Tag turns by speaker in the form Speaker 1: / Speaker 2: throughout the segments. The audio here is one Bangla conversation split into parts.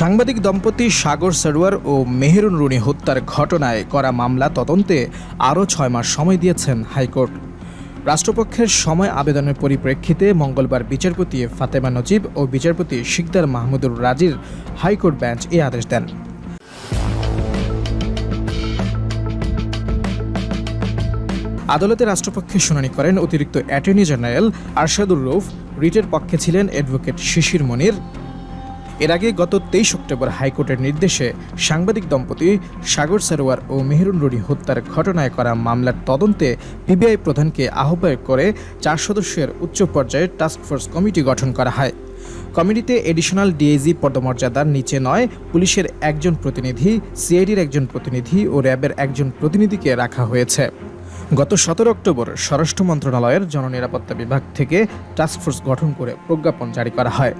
Speaker 1: সাংবাদিক দম্পতি সাগর সরোয়ার ও মেহেরুন রুনি হত্যার ঘটনায় করা মামলা তদন্তে আরও ছয় মাস সময় দিয়েছেন হাইকোর্ট। রাষ্ট্রপক্ষের সময় আবেদনের পরিপ্রেক্ষিতে মঙ্গলবার বিচারপতি ফাতেমা নজিব ও বিচারপতি শিকদার মাহমুদুর রাজির হাইকোর্ট বেঞ্চ এ আদেশ দেন। আদালতে রাষ্ট্রপক্ষে শুনানি করেন অতিরিক্ত অ্যাটর্নি জেনারেল আরশাদুর রৌফ রিটের পক্ষে ছিলেন অ্যাডভোকেট শিশির মনির এর আগে গত তেইশ অক্টোবর হাইকোর্টের নির্দেশে সাংবাদিক দম্পতি সাগর সরোয়ার ও মেহরুন রুডি হত্যার ঘটনায় করা মামলার তদন্তে পিবিআই প্রধানকে আহ্বায়ক করে চার সদস্যের উচ্চ পর্যায়ের টাস্কফোর্স কমিটি গঠন করা হয়। কমিটিতে এডিশনাল ডিএজি পদমর্যাদার নিচে নয়, পুলিশের একজন প্রতিনিধি সিআইডির একজন প্রতিনিধি ও র্যাবের একজন প্রতিনিধিকে রাখা হয়েছে। গত সতেরো অক্টোবর স্বরাষ্ট্র মন্ত্রণালয়ের জননিরাপত্তা বিভাগ থেকে টাস্কফোর্স গঠন করে প্রজ্ঞাপন জারি করা হয়।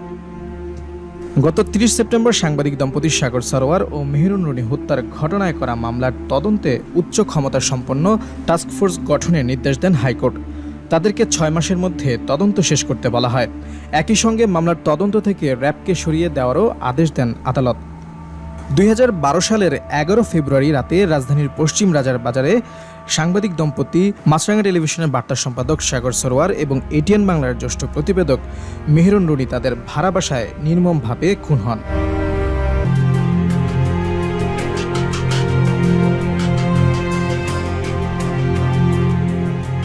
Speaker 1: গত ৩০ সেপ্টেম্বর সাংবাদিক দম্পতি সাগর সরোয়ার ও মেহরুন রুনি হত্যার ঘটনায় করা মামলার তদন্তে উচ্চ ক্ষমতা সম্পন্ন টাস্কফোর্স গঠনের নির্দেশ দেন হাইকোর্ট। তাদেরকে ছয় মাসের মধ্যে তদন্ত শেষ করতে বলা হয়। একই সঙ্গে মামলার তদন্ত থেকে র্যাবকে সরিয়ে দেওয়ারও আদেশ দেন আদালত। দুই হাজার বারো সালের এগারো ফেব্রুয়ারি রাতে রাজধানীর পশ্চিম রাজার বাজারে সাংবাদিক দম্পতি মাছরাঙ্গা টেলিভিশনের বার্তা সম্পাদক সাগর সরোয়ার এবং এটিএন বাংলার জ্যেষ্ঠ প্রতিবেদক মেহরুন রুনি তাদের ভাড়া বাসায় নির্মমভাবে খুন হন।